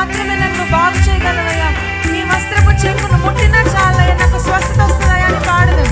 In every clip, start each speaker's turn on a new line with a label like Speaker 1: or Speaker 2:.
Speaker 1: మాత్రమే నన్ను బాగు చేయగలవయ్యా నీ వస్త్రపు చెంపును ముట్టినా చాలయ్యా. నాకు స్వస్థత వస్తున్నాయని అని పాడదాం.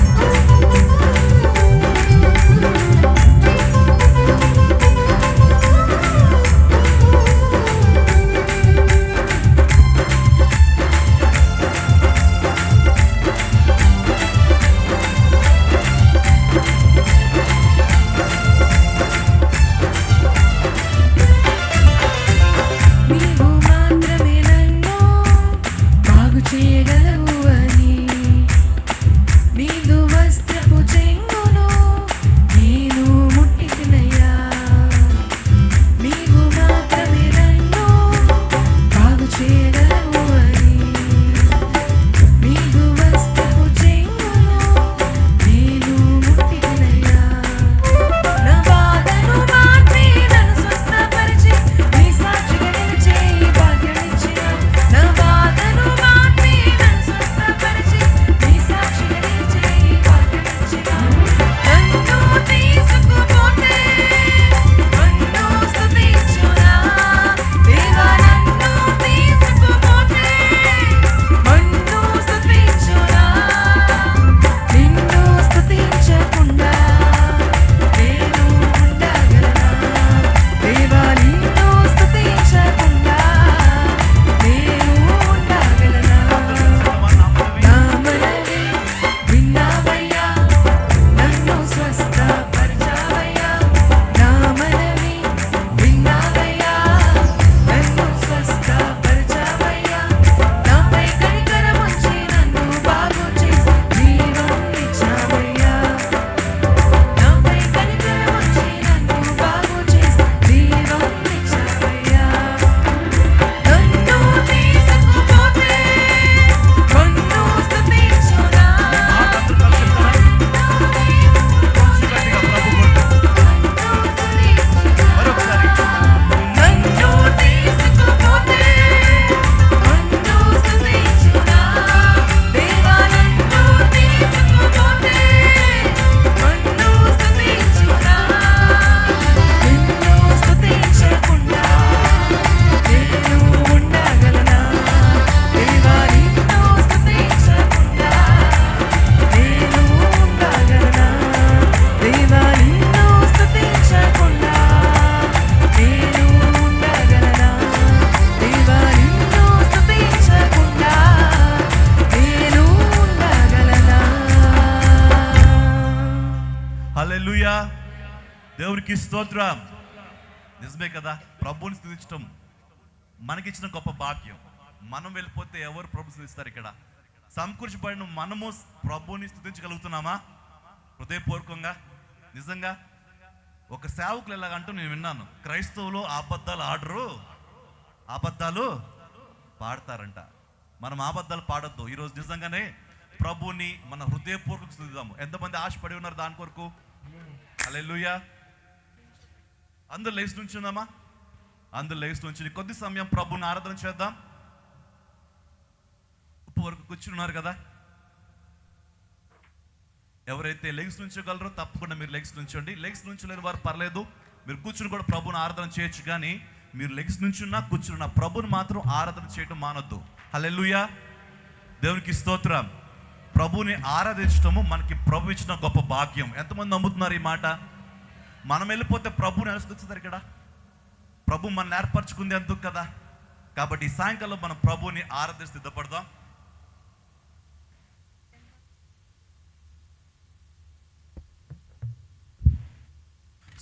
Speaker 2: హల్లెలూయా. దేవునికి స్తోత్రం. నిజమే కదా? ప్రభువుని స్థుతించడం మనకిచ్చిన గొప్ప భాగ్యం. మనం వెళ్ళిపోతే ఎవరు ప్రభు స్థుతిస్తారు ఇక్కడ? సమకూర్చబడిన మనము ప్రభువుని స్థుతించగలుగుతున్నామా? హృదయపూర్వకంగా? నిజంగా? ఒక సేవకులు ఎలాగంటూ నేను విన్నాను. క్రైస్తవులు అబద్ధాలు ఆడరు. అబద్ధాలు పాడతారంట. మనం అబద్ధాలు పాడొద్దు. ఈరోజు నిజంగానే ప్రభుని మన హృదయపూర్వక స్థుతిద్దాము. ఎంతమంది ఆశపడి ఉన్నారు దాని కొరకు? అలెలుయా అందరు లేచి నుంచుందామా? అందరు లేచి నుంచి కొద్ది సమయం ప్రభుని ఆరాధన చేద్దాం. ఉప్పు వరకు కూర్చుని ఉన్నారు కదా? ఎవరైతే లెగ్స్ నుంచోగలరో తప్పకుండా మీరు లెగ్స్ నుంచండి. లెగ్స్ నుంచోలేని వారు పర్లేదు. మీరు కూర్చుని కూడా ప్రభుని ఆరాధన చేయొచ్చు కానీ మీరు లెగ్స్ నుంచున్నా కూర్చున్నా ప్రభుని మాత్రం ఆరాధన చేయడం మానొద్దు. హలెల్లుయా దేవునికి స్తోత్రం. ప్రభుని ఆరాధించటము మనకి ప్రభు ఇచ్చిన గొప్ప భాగ్యం. ఎంతమంది నమ్ముతున్నారు ఈ మాట? మనం వెళ్ళిపోతే ప్రభుని అనుసరిస్తారు ఇక్కడ ప్రభు మనం ఏర్పరచుకుంది ఎందుకు కదా? కాబట్టి ఈ సాయంకాలం మనం ప్రభుని ఆరాధించి సిద్ధపడదాం.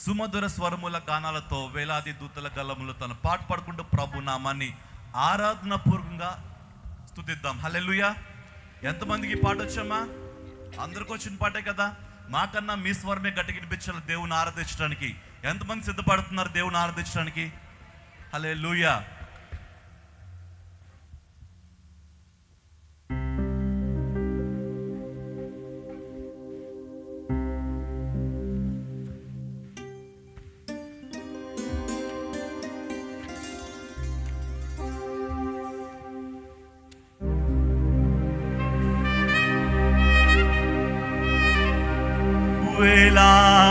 Speaker 2: సుమధుర స్వరముల గానాలతో వేలాది దూతల గల్లములు తను పాట పాడుకుంటూ ప్రభు నామాన్ని ఆరాధన పూర్వకంగా స్తుతిద్దాం. హల్లెలూయా. ఎంతమందికి పాట వచ్చామా? అందరికి వచ్చిన పాటే కదా. మాకన్నా మీ స్వరమే గట్టికి వినిపించాలి దేవుని ఆరాధించడానికి. ఎంతమంది సిద్ధపడుతున్నారు దేవుని ఆరాధించడానికి? హలే లూయా love.